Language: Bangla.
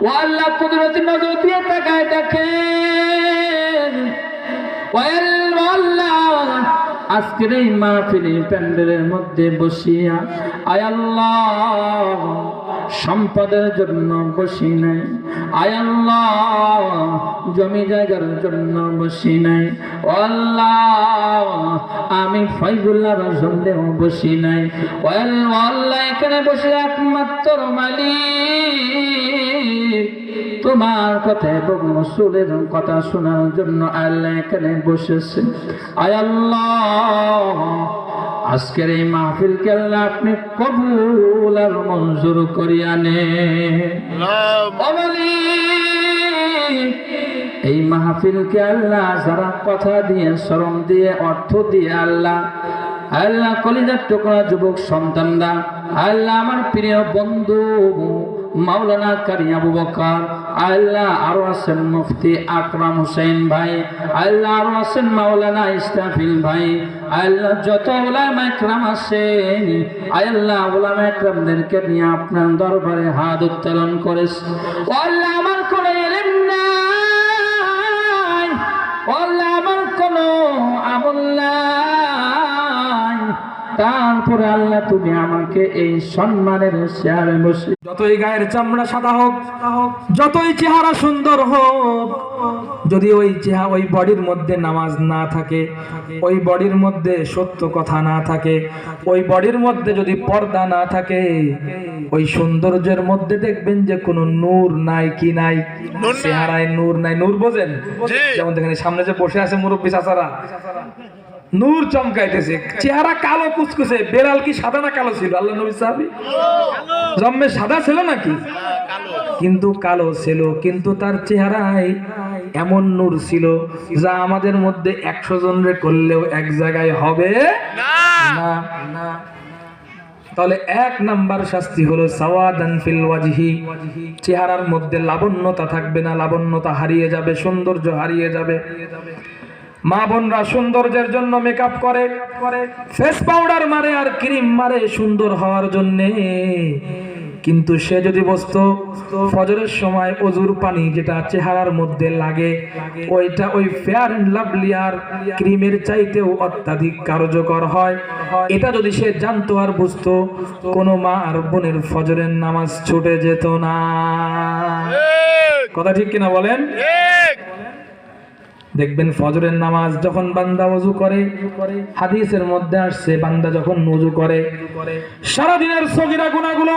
ও আল্লাহ কুদরতি আজকের এই মাহফিলের প্যান্ডেলের মধ্যে বসিয়া আয় আল্লাহ। সম্পদের জন্য বসি নাই। আয় আল্লাহ, জমি জায়গার জন্য বসি নাই। আল্লাহ, আমি ফয়জুল্লাহর জন্যেও বসি নাই। আল্লাহ, এখানে বসে একমাত্র মালিক। তোমার কথা এবং রসুলের কথা শোনার জন্য আল্লাহ এখানে বসেছে। আয় আল্লাহ আজকের এই মাহফিলকে আল্লাহ আপনি কবুল আর মঞ্জুর করিয়া নে এই মাহফিল কে আল্লাহ যারা কথা দিয়ে শ্রম দিয়ে অর্থ দিয়ে আল্লাহ আল্লাহ কলিজার টুকরা যুবক সন্তানরা আল্লাহ আমার প্রিয় বন্ধু মাওলানা কারি আবু বকর, আল্লাহ আরও আছেন মুফতি আকরাম হুসেন ভাই, আল্লাহ আরও আছেন মাওলানা ইস্তাফিল ভাই, আল্লাহ যত ওলামা একরাম আছেন, আল্লাহ ওলামা একরামদেরকে নিয়ে আপনার দরবারে হাত উত্তোলন করেছে। আল্লাহ আমার তারপরে আল্লাহ তুমি আমাকে এই সম্মানের শেয়ারে বসে যতই গায়ের চামড়া সাদা হোক যতই চেহারা সুন্দর হোক যদি ওই চেহারা ওই বডির মধ্যে নামাজ না থাকে ওই বডির মধ্যে সত্য কথা না থাকে ওই বডির মধ্যে যদি পর্দা না থাকে ওই সৌন্দর্যের মধ্যে দেখবেন যে কোনো নূর নাই কি নাই চেহারায় নূর নাই। নূর বোঝেন? যেমন দেখেন সামনে যে বসে আছে মুরব্বী চাচারা নূর চমকাইতেছে। চেহারা কালো কুচকুচে বেড়াল কি সাদা না কালো ছিল? আল্লাহ নবী সাহাবী? জন্মে সাদা ছিল নাকি? কিন্তু কালো ছিল কিন্তু তার চেহারায় এমন নূর ছিল যা আমাদের মধ্যে একশো জন রে করলেও এক জায়গায় হবে না। না। তাহলে এক নাম্বার শাস্তি হলো সাওয়াদান ফিল ওয়াজহি। চেহারার মধ্যে লাবণ্যতা থাকবে না লাবণ্যতা হারিয়ে যাবে সৌন্দর্য হারিয়ে যাবে। মা বোনরা সৌন্দর্যের জন্য মেকআপ করে। ফেস পাউডার মারে আর ক্রিম মারে সুন্দর হওয়ার জন্য। কিন্তু সে যদি বসতো ফজরের সময় অজুর পানি যেটা চেহারার মধ্যে লাগে ওইটা ওই ফেয়ার অ্যান্ড লাভলি আর ক্রিমের চাইতেও অত্যাধিক কার্যকর হয়। এটা যদি সে জানতো আর বুঝতো কোনো মা আর বোনের ফজরের নামাজ ছুটে যেত না। কথা ঠিক কিনা বলেন? দেখবেন ফজরের নামাজ যখন বান্দা উজু করে, হাদিসের মধ্যে আসছে, বান্দা যখন নজু করে, সারাদিনের সগিরা গুনাহগুলো